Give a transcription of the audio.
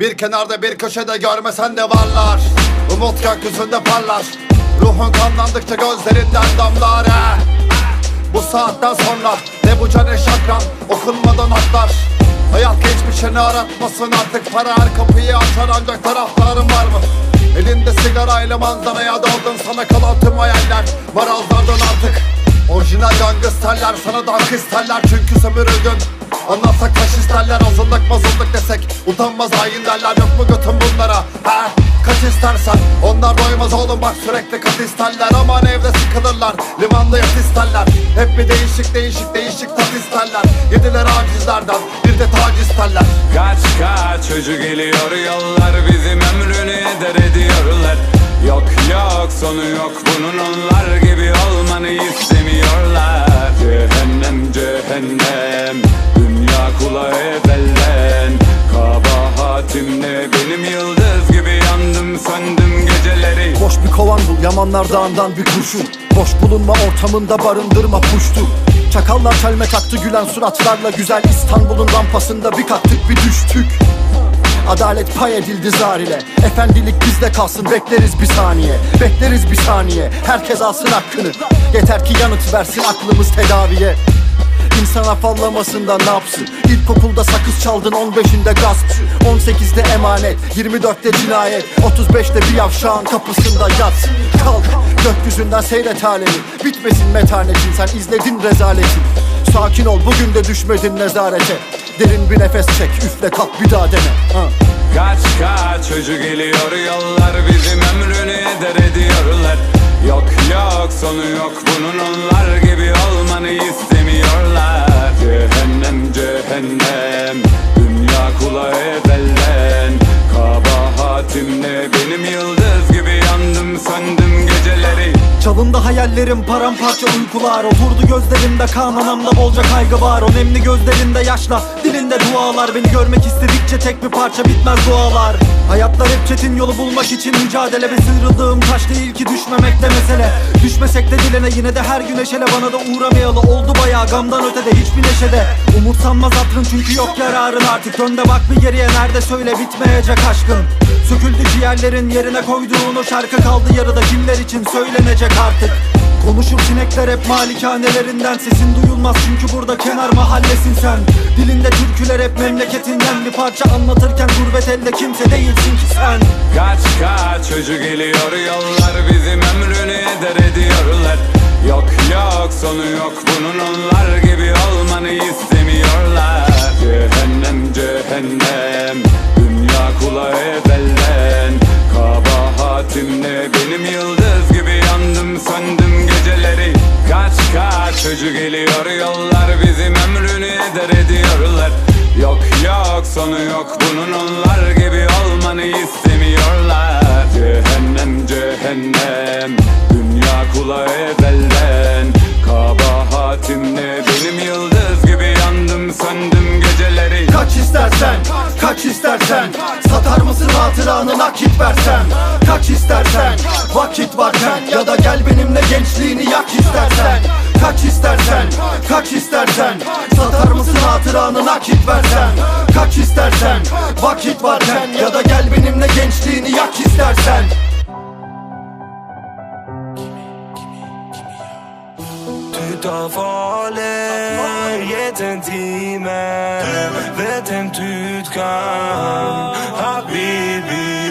Bir kenarda bir köşede görmesen de varlar. Umut gökyüzünde parlar. Ruhun kanlandıkça gözlerinden damlar he. Bu saatten sonra ne bu can ne şakran Okunmadan aklar Hayat geçmişini aratmasın artık Para her kapıyı açar ancak taraftarın var mı? Elinde sigarayla manzaraya daldın Sana kalan tüm hayaller Marazlardan artık. Orijinal gangsterler sana dank isterler Çünkü sömürüldün. Anlatsak taş isterler azınlık mazınlık desek Utanmaz hain derler yok mu götün bunlara? He kaç istersen Onlar doymaz oğlum. Bak sürekli kat isterler Aman evde sıkılırlar. Limanda yat isterler Hep bir değişik değişik değişik tat isterler. Yediler acizlerden bir de tac isterler. Kaç kaç çocuk geliyor yollar Bizim ömrünü eder ediyorlar. Yok yok sonu yok bunun onlar gibi olmanı istemiyorlar Cehennem cehennem. Dünya kulağı evvelden Kabahatim ne? Benim yıldız gibi yandım söndüm geceleri. Boş bir kovan bul Yamanlar dağından bir kurşun. Boş bulunma ortamında barındırma puştu. Çakallar çelme taktı gülen suratlarla Güzel İstanbul'un rampasında bir kalktık bir düştük Adalet pay edildi zar ile. Efendilik bizde kalsın bekleriz bir saniye. Bekleriz bir saniye. Herkes alsın hakkını. Yeter ki yanıt versin aklımız tedaviye. İnsan afallamasında ne yapsın? İlkokulda sakız çaldın 15'inde gaspçı. 18'de emanet 24'te cinayet. 35'te bir yavşağın kapısında yat Kalk gökyüzünden seyret alemi. Bitmesin metanetin sen izledin rezaleti. Sakin ol bugün de düşmedin nezarete Derin bir nefes çek üfle kalk bir daha dene ha. Kaç kaç çocuk geliyor yollar Bizim ömrünü eder ediyorlar Yok yok sonu yok bunun onlar gibi olmanı istemiyorlar Cehennem cehennem Dünya kulağı evvelden hayallerim paramparça uykular. Oturdu gözlerimde kan anamda bolca kaygı var. O nemli gözlerinde yaşla dilinde dualar. Beni görmek istedikçe tek bir parça bitmez dualar. Hayatlar hep çetin yolu bulmak için mücadele Ve sıyrıldığım taş değil ki düşmemekte mesele. Düşmesek de dilene yine de her gün eşele. Bana da uğramayalı oldu bayağı gamdan ötede hiçbir neşede. Umursanmaz hatırın çünkü yok yararın artık. Dön de bak bir geriye nerede söyle bitmeyecek aşkın. Söküldü ciğerlerin yerine koyduğun o şarkı kaldı yarıda. Kimler için söylenecek artık? Konuşur sinekler hep malikanelerinden. Sesin duyulmaz çünkü burada kenar mahallesin sen. Dilinde türküler hep memleketinden. Bir parça anlatırken gurbet elde kimse değilsin ki sen. Kaç kaç çocuk geliyor yollar Bizim ömrünü eder ediyorlar. Yok yok sonu yok bunun onlar gibi olmanı istemiyorlar. Cehennem cehennem Dünya kulağı Yok yok sonu yok. Bunun onlar gibi olmanı istemiyorlar. Cehennem cehennem. Dünya kulağı evvelden Kabahatim ne benim yıldız gibi yandım söndüm geceleri. Kaç istersen, kaç istersen. Satar mısın hatıranı nakit versen? Kaç istersen, vakit varken Ya da gel benimle gençliğini yak istersen Kaç istersen, kaç istersen. Satar mısın hatıranı nakit versen. Kaç istersen, vakit varken Ya da gel benimle gençliğini yak istersen. Tu t'envolais, est intime Vet tu te calmes, Habibi